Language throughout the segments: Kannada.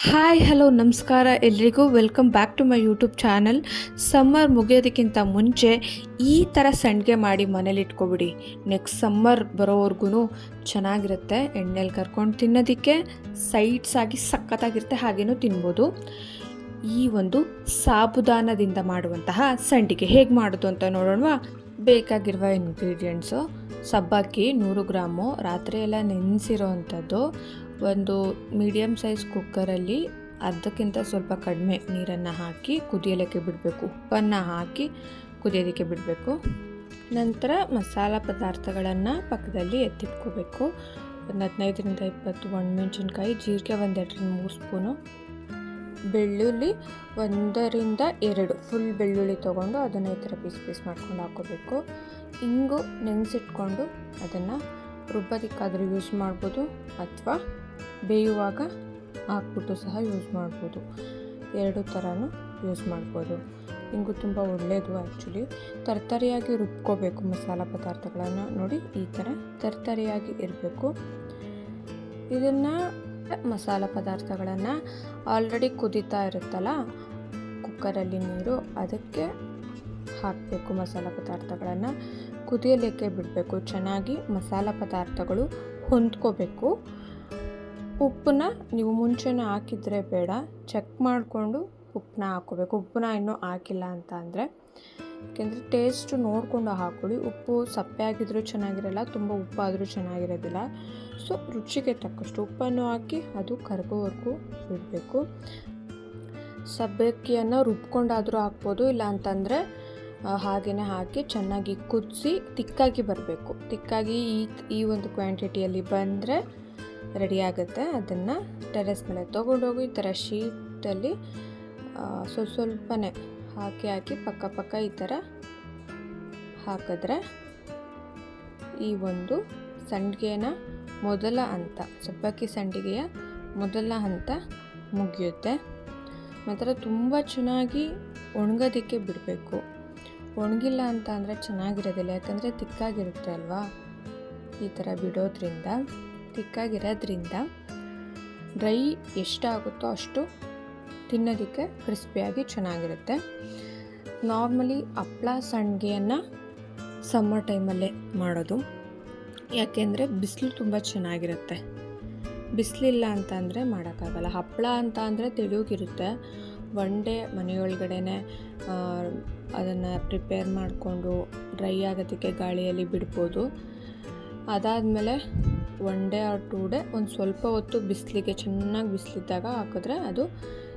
ಹಾಯ್ ಹಲೋ ನಮಸ್ಕಾರ. ಎಲ್ರಿಗೂ welcome back to my YouTube channel summer ಮುಗಿಯೋದಕ್ಕಿಂತ ಮುಂಚೆ ಈ ಥರ ಸಂಡಿಗೆ ಮಾಡಿ ಮನೇಲಿ ಇಟ್ಕೊಬಿಡಿ. ನೆಕ್ಸ್ಟ್ ಸಮ್ಮರ್ ಬರೋವರೆಗೂ ಚೆನ್ನಾಗಿರುತ್ತೆ. ಎಣ್ಣೆಲಿ ಕರ್ಕೊಂಡು ತಿನ್ನೋದಕ್ಕೆ ಸೈಡ್ಸ್ ಆಗಿ ಸಖತ್ತಾಗಿರುತ್ತೆ, ಹಾಗೇನೂ ತಿನ್ಬೋದು. ಈ ಒಂದು ಸಾಬುದಾನದಿಂದ ಮಾಡುವಂತಹ ಸಂಡಿಗೆ ಹೇಗೆ ಮಾಡೋದು ಅಂತ ನೋಡೋಣ ಬೇಕಾಗಿರುವ ಇಂಗ್ರೀಡಿಯೆಂಟ್ಸು ಸಬ್ಬಕ್ಕಿ ನೂರು ಗ್ರಾಮು ರಾತ್ರಿ ಎಲ್ಲ ನೆನೆಸಿರೋ ಅಂಥದ್ದು ಒಂದು ಮೀಡಿಯಮ್ ಸೈಜ್ ಕುಕ್ಕರಲ್ಲಿ ಅರ್ಧಕ್ಕಿಂತ ಸ್ವಲ್ಪ ಕಡಿಮೆ ನೀರನ್ನು ಹಾಕಿ ಕುದಿಯಲಿಕ್ಕೆ ಬಿಡಬೇಕು. ಉಪ್ಪನ್ನು ಹಾಕಿ ಕುದಿಯೋದಕ್ಕೆ ಬಿಡಬೇಕು. ನಂತರ ಮಸಾಲ ಪದಾರ್ಥಗಳನ್ನು ಪಕ್ಕದಲ್ಲಿ ಎತ್ತಿಟ್ಕೋಬೇಕು. ಒಂದು ಹದಿನೈದರಿಂದ ಇಪ್ಪತ್ತು ಒಣಮೆಣಸಿನ್ಕಾಯಿ ಜೀರಿಗೆ ಒಂದೆರಡರಿಂದ ಮೂರು ಸ್ಪೂನು. ಬೆಳ್ಳುಳ್ಳಿ ಒಂದರಿಂದ ಎರಡು ಫುಲ್ ಬೆಳ್ಳುಳ್ಳಿ ತೊಗೊಂಡು ಅದನ್ನು ಈ ಥರ ಪೀಸ್ ಪೀಸ್ ಮಾಡ್ಕೊಂಡು ಹಾಕೋಬೇಕು. ಹಿಂಗು ನೆನೆಸಿಟ್ಕೊಂಡು ಅದನ್ನು ರುಬ್ಬೋದಕ್ಕಾದರೂ ಯೂಸ್ ಮಾಡ್ಬೋದು ಅಥವಾ ಬೇಯುವಾಗ ಹಾಕ್ಬಿಟ್ಟು ಸಹ ಯೂಸ್ ಮಾಡ್ಬೋದು. ಎರಡು ಥರನೂ ಯೂಸ್ ಮಾಡ್ಬೋದು. ಹಿಂಗೂ ತುಂಬ ಒಳ್ಳೆಯದು ಆ್ಯಕ್ಚುಲಿ ತರ್ತರಿಯಾಗಿ ರುಬ್ಕೋಬೇಕು ಮಸಾಲ ಪದಾರ್ಥಗಳನ್ನು ನೋಡಿ ಈ ಥರ ತರ್ತರಿಯಾಗಿ ಇರಬೇಕು. ಇದನ್ನು ಮಸಾಲ ಪದಾರ್ಥಗಳನ್ನು ಆಲ್ರೆಡಿ ಕುದೀತಾ ಇರುತ್ತಲ್ಲ ಕುಕ್ಕರಲ್ಲಿ ನೀರು ಅದಕ್ಕೆ ಹಾಕಬೇಕು ಮಸಾಲ ಪದಾರ್ಥಗಳನ್ನು. ಕುದಿಯಲಿಕ್ಕೆ ಬಿಡಬೇಕು. ಚೆನ್ನಾಗಿ ಮಸಾಲ ಪದಾರ್ಥಗಳು ಹೊಂದ್ಕೋಬೇಕು. ಉಪ್ಪನ್ನ ನೀವು ಮುಂಚೆನೇ ಹಾಕಿದರೆ ಬೇಡ. ಚೆಕ್ ಮಾಡಿಕೊಂಡು ಉಪ್ಪನ್ನ ಹಾಕ್ಕೋಬೇಕು. ಉಪ್ಪನ್ನ ಇನ್ನೂ ಹಾಕಿಲ್ಲ ಅಂತ ಅಂದರೆ, ಯಾಕೆಂದರೆ ಟೇಸ್ಟ್ ನೋಡಿಕೊಂಡು ಹಾಕೊಳ್ಳಿ. ಉಪ್ಪು ಸಪ್ಪೆ ಆಗಿದ್ರೂ ಚೆನ್ನಾಗಿರಲ್ಲ, ತುಂಬ ಉಪ್ಪಾದರೂ ಚೆನ್ನಾಗಿರೋದಿಲ್ಲ. ಸೊ ರುಚಿಗೆ ತಕ್ಕಷ್ಟು ಉಪ್ಪನ್ನು ಹಾಕಿ ಅದು ಕರಗೋವರೆಗೂ ಬಿಡಬೇಕು. ಸಬ್ಬಕ್ಕಿಯನ್ನು ರುಬ್ಕೊಂಡಾದರೂ ಹಾಕ್ಬೋದು. ಇಲ್ಲ ಅಂತಂದರೆ ಹಾಗೆಯೇ ಹಾಕಿ ಚೆನ್ನಾಗಿ ಕುದಿಸಿ ತಿಕ್ಕಾಗಿ ಬರಬೇಕು. ತಿಕ್ಕಾಗಿ ಈ ಈ ಒಂದು ಕ್ವಾಂಟಿಟಿಯಲ್ಲಿ ಬಂದರೆ ರೆಡಿ ಆಗುತ್ತೆ. ಅದನ್ನು ಟೆರೆಸ್ ಮೇಲೆ ತೊಗೊಂಡೋಗಿ. ಈ ಥರ ಶೀಟಲ್ಲಿ ಸ್ವಲ್ಪ ಸ್ವಲ್ಪನೇ ಹಾಕಿ ಹಾಕಿ ಪಕ್ಕ ಪಕ್ಕ ಈ ಥರ ಹಾಕಿದ್ರೆ ಈ ಒಂದು ಸಂಡಿಗೆನ ಮೊದಲ ಹಂತ, ಸಬ್ಬಕ್ಕಿ ಸಂಡಿಗೆಯ ಮೊದಲ ಹಂತ ಮುಗಿಯುತ್ತೆ. ಮಾತ್ರ ತುಂಬ ಚೆನ್ನಾಗಿ ಒಣಗೋದಕ್ಕೆ ಬಿಡಬೇಕು. ಒಣಗಿಲ್ಲ ಅಂತ ಅಂದರೆ ಚೆನ್ನಾಗಿರೋದಿಲ್ಲ, ಯಾಕಂದರೆ ತಿಕ್ಕಾಗಿರುತ್ತೆ ಅಲ್ವಾ? ಈ ಥರ ಬಿಡೋದ್ರಿಂದ, ತಿಕ್ಕಾಗಿರೋದ್ರಿಂದ ಡ್ರೈ ಎಷ್ಟಾಗುತ್ತೋ ಅಷ್ಟು ತಿನ್ನೋದಕ್ಕೆ ಕ್ರಿಸ್ಪಿಯಾಗಿ ಚೆನ್ನಾಗಿರುತ್ತೆ. ನಾರ್ಮಲಿ ಹಪ್ಳ ಸಂಡಿಗೆಯನ್ನು ಸಮ್ಮರ್ ಟೈಮಲ್ಲೇ ಮಾಡೋದು. ಯಾಕೆಂದರೆ ಬಿಸಿಲು ತುಂಬ ಚೆನ್ನಾಗಿರುತ್ತೆ. ಬಿಸಿಲಿಲ್ಲ ಅಂತ ಅಂದರೆ ಮಾಡೋಕ್ಕಾಗಲ್ಲ. ಹಪ್ಪಳ ಅಂತ ಅಂದರೆ ತೆಳುಗಿರುತ್ತೆ. ಒನ್ ಡೇ ಮನೆಯೊಳಗಡೆ ಅದನ್ನು ಪ್ರಿಪೇರ್ ಮಾಡಿಕೊಂಡು ಡ್ರೈ ಆಗೋದಕ್ಕೆ ಗಾಳಿಯಲ್ಲಿ ಬಿಡ್ಬೋದು. ಅದಾದಮೇಲೆ one day or two day ಒಂದು ಸ್ವಲ್ಪ ಹೊತ್ತು ಬಿಸಿಲಿಗೆ ಚೆನ್ನಾಗಿ ಬಿಸಿಲಿದ್ದಾಗ ಹಾಕಿದ್ರೆ ಅದು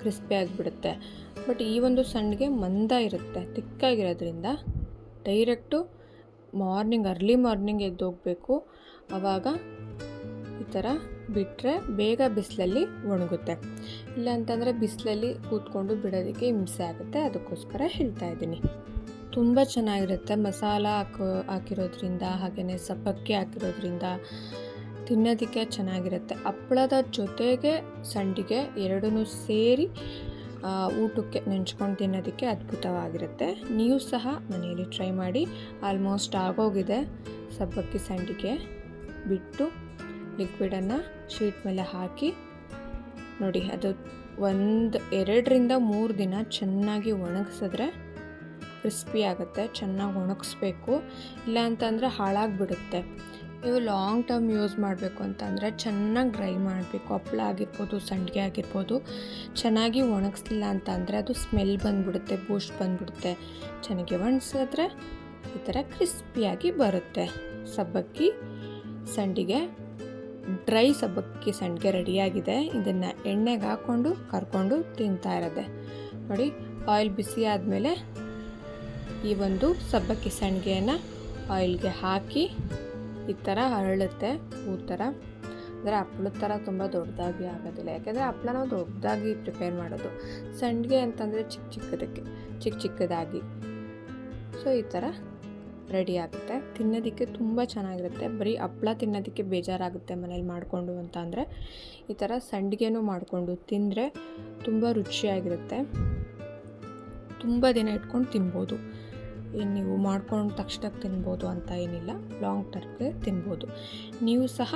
ಕ್ರಿಸ್ಪಿ ಆಗಿಬಿಡುತ್ತೆ. ಬಟ್ ಈ ಒಂದು ಸಣ್ಣಗೆ ಮಂದ ಇರುತ್ತೆ, ತಿಕ್ಕಾಗಿರೋದ್ರಿಂದ ಡೈರೆಕ್ಟು ಮಾರ್ನಿಂಗ್ ಅರ್ಲಿ ಮಾರ್ನಿಂಗ್ ಎದ್ದೋಗಬೇಕು. ಆವಾಗ ಈ ಥರ ಬಿಟ್ಟರೆ ಬೇಗ ಬಿಸಿಲಲ್ಲಿ ಒಣಗುತ್ತೆ. ಇಲ್ಲ ಅಂತಂದರೆ ಬಿಸಿಲಲ್ಲಿ ಕೂತ್ಕೊಂಡು ಬಿಡೋದಕ್ಕೆ ಹಿಂಸೆ ಆಗುತ್ತೆ. ಅದಕ್ಕೋಸ್ಕರ ಹೇಳ್ತಾ ಇದ್ದೀನಿ. ತುಂಬ ಚೆನ್ನಾಗಿರುತ್ತೆ ಮಸಾಲ ಹಾಕೋ, ಹಾಕಿರೋದ್ರಿಂದ, ಹಾಗೆಯೇ ಸಬ್ಬಕ್ಕಿ ಹಾಕಿರೋದ್ರಿಂದ ತಿನ್ನೋದಕ್ಕೆ ಚೆನ್ನಾಗಿರುತ್ತೆ. ಹಪ್ಪಳದ ಜೊತೆಗೆ ಸಂಡಿಗೆ ಎರಡೂ ಸೇರಿ ಊಟಕ್ಕೆ ನೆಂಚ್ಕೊಂಡು ತಿನ್ನೋದಕ್ಕೆ ಅದ್ಭುತವಾಗಿರುತ್ತೆ. ನೀವು ಸಹ ಮನೆಯಲ್ಲಿ ಟ್ರೈ ಮಾಡಿ. ಆಲ್ಮೋಸ್ಟ್ ಆಗೋಗಿದೆ ಸಬ್ಬಕ್ಕಿ, ಸಂಡಿಗೆ. ಬಿಟ್ಟು ಲಿಕ್ವಿಡನ್ನು ಶೀಟ್ ಮೇಲೆ ಹಾಕಿ, ನೋಡಿ ಅದು ಒಂದು, ಎರಡರಿಂದ ಮೂರು ದಿನ ಚೆನ್ನಾಗಿ ಒಣಗಿಸಿದ್ರೆ ಕ್ರಿಸ್ಪಿ ಆಗುತ್ತೆ, ಚೆನ್ನಾಗಿ ಒಣಗಿಸ್ಬೇಕು. ಇಲ್ಲ ಅಂತಂದರೆ ಹಾಳಾಗಿಬಿಡುತ್ತೆ. ನೀವು ಲಾಂಗ್ ಟರ್ಮ್ ಯೂಸ್ ಮಾಡಬೇಕು ಅಂತಂದರೆ ಚೆನ್ನಾಗಿ ಡ್ರೈ ಮಾಡಬೇಕು. ಹಪ್ಪಳ ಆಗಿರ್ಬೋದು, ಸಂಡಿಗೆ ಆಗಿರ್ಬೋದು, ಚೆನ್ನಾಗಿ ಒಣಗಿಸ್ಲಿಲ್ಲ ಅಂತಂದರೆ ಅದು ಸ್ಮೆಲ್ ಬಂದುಬಿಡುತ್ತೆ ಬೂಸ್ಟ್ ಬಂದುಬಿಡುತ್ತೆ. ಚೆನ್ನಾಗಿ ಒಣಗಿಸಿದ್ರೆ ಈ ಥರ ಕ್ರಿಸ್ಪಿಯಾಗಿ ಬರುತ್ತೆ. ಸಬ್ಬಕ್ಕಿ, ಸಂಡಿಗೆ ಡ್ರೈ ಸಬ್ಬಕ್ಕಿ ಸಂಡಿಗೆ ರೆಡಿಯಾಗಿದೆ. ಇದನ್ನು ಎಣ್ಣೆಗೆ ಹಾಕ್ಕೊಂಡು ಕರ್ಕೊಂಡು ತಿಂತಾ ಇರೋದೆ. ನೋಡಿ, ಆಯಿಲ್ ಬಿಸಿ ಆದಮೇಲೆ ಈ ಒಂದು ಸಬ್ಬಕ್ಕಿ ಸಂಡಿಗೆಯನ್ನು ಆಯಿಲ್ಗೆ ಹಾಕಿ ಈ ಥರ ಅರಳುತ್ತೆ, ಹೂ ಥರ. ಅಂದರೆ ಹಪ್ಳದ ಥರ ತುಂಬ ದೊಡ್ಡದಾಗಿ ಆಗೋದಿಲ್ಲ. ಯಾಕೆಂದರೆ ಹಪ್ಳ ನಾವು ದೊಡ್ಡದಾಗಿ ಪ್ರಿಪೇರ್ ಮಾಡೋದು. ಸಂಡಿಗೆ ಅಂತಂದರೆ ಚಿಕ್ಕ ಚಿಕ್ಕದಕ್ಕೆ ಚಿಕ್ಕ ಚಿಕ್ಕದಾಗಿ. ಸೊ ಈ ಥರ ರೆಡಿ ಆಗುತ್ತೆ. ತಿನ್ನೋದಕ್ಕೆ ತುಂಬ ಚೆನ್ನಾಗಿರುತ್ತೆ. ಬರೀ ಹಪ್ಳ ತಿನ್ನೋದಕ್ಕೆ ಬೇಜಾರಾಗುತ್ತೆ ಮನೇಲಿ ಮಾಡಿಕೊಂಡು ಅಂತ ಅಂದರೆ. ಈ ಥರ ಸಂಡಿಗೆನೂ ಮಾಡಿಕೊಂಡು ತಿಂದರೆ ತುಂಬ ರುಚಿಯಾಗಿರುತ್ತೆ. ತುಂಬ ದಿನ ಇಟ್ಕೊಂಡು ತಿನ್ಬೋದು. ಏನು ನೀವು ಮಾಡ್ಕೊಂಡು ತಕ್ಷಣಕ್ಕೆ ತಿನ್ಬೋದು ಅಂತ ಏನಿಲ್ಲ. ಲಾಂಗ್ ಟರ್ಮ್ಗೆ ತಿನ್ಬೋದು. ನೀವು ಸಹ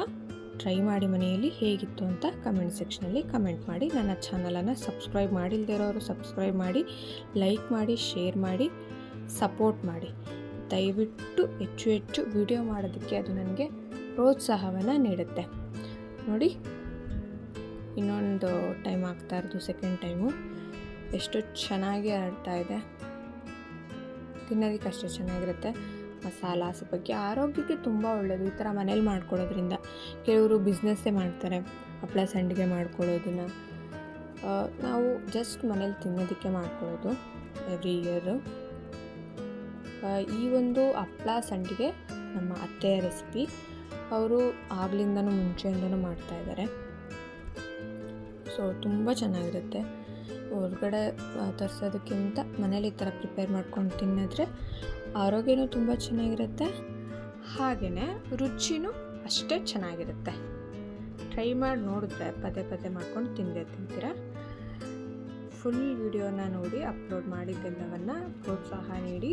ಟ್ರೈ ಮಾಡಿ ಮನೆಯಲ್ಲಿ ಹೇಗಿತ್ತು ಅಂತ ಕಮೆಂಟ್ ಸೆಕ್ಷನಲ್ಲಿ ಕಮೆಂಟ್ ಮಾಡಿ. ನನ್ನ ಚಾನಲನ್ನು ಸಬ್ಸ್ಕ್ರೈಬ್ ಮಾಡಿಲ್ಲದೆ ಇರೋರು ಸಬ್ಸ್ಕ್ರೈಬ್ ಮಾಡಿ, ಲೈಕ್ ಮಾಡಿ, ಶೇರ್ ಮಾಡಿ, ಸಪೋರ್ಟ್ ಮಾಡಿ. ದಯವಿಟ್ಟು ಹೆಚ್ಚು ಹೆಚ್ಚು ವಿಡಿಯೋ ಮಾಡೋದಕ್ಕೆ ಅದು ನನಗೆ ಪ್ರೋತ್ಸಾಹವನ್ನು ನೀಡುತ್ತೆ. ನೋಡಿ, ಇನ್ನೊಂದು ಟೈಮ್ ಆಗ್ತಾ ಇರೋದು, ಸೆಕೆಂಡ್ ಟೈಮು. ಎಷ್ಟು ಚೆನ್ನಾಗಿ ಹರಡ್ತಾ ಇದೆ. ತಿನ್ನೋದಕ್ಕೆ ಅಷ್ಟೇ ಚೆನ್ನಾಗಿರುತ್ತೆ. ಮಸಾಲ ಬಗ್ಗೆ ಆರೋಗ್ಯಕ್ಕೆ ತುಂಬ ಒಳ್ಳೆಯದು ಈ ಥರ ಮನೇಲಿ ಮಾಡ್ಕೊಳ್ಳೋದ್ರಿಂದ ಕೆಲವರು ಬಿಸ್ನೆಸ್ಸೇ ಮಾಡ್ತಾರೆ. ಹಪ್ಪಳ ಸಂಡಿಗೆ ಮಾಡ್ಕೊಳ್ಳೋದನ್ನು. ನಾವು ಜಸ್ಟ್ ಮನೇಲಿ ತಿನ್ನೋದಕ್ಕೆ ಮಾಡ್ಕೊಳ್ಳೋದು ಎವ್ರಿ ಇಯರು ಈ ಒಂದು ಹಪ್ಪಳ ಸಂಡಿಗೆ ನಮ್ಮ ಅತ್ತೆಯ ರೆಸಿಪಿ ಅವರು ಆಗ್ಲಿಂದನೂ ಮುಂಚೆಯಿಂದನೂ ಮಾಡ್ತಾಯಿದ್ದಾರೆ ಸೊ ತುಂಬ ಚೆನ್ನಾಗಿರುತ್ತೆ. ಹೊರಗಡೆ ತರಿಸೋದಕ್ಕಿಂತ ಮನೇಲಿ ಈ ಥರ ಪ್ರಿಪೇರ್ ಮಾಡ್ಕೊಂಡು ತಿನ್ನಿದ್ರೆ ಆರೋಗ್ಯನೂ ತುಂಬ ಚೆನ್ನಾಗಿರುತ್ತೆ. ಹಾಗೆಯೇ ರುಚಿನೂ ಅಷ್ಟೇ ಚೆನ್ನಾಗಿರುತ್ತೆ. ಟ್ರೈ ಮಾಡಿ ನೋಡಿದ್ರೆ ಪದೇ ಪದೇ ಮಾಡ್ಕೊಂಡು ತಿಂದೇ ತಿಂತೀರ? ಫುಲ್ ವಿಡಿಯೋನ ನೋಡಿ ಅಪ್ಲೋಡ್ ಮಾಡಿದ್ದೆಲ್ಲವನ್ನು ಪ್ರೋತ್ಸಾಹ ನೀಡಿ.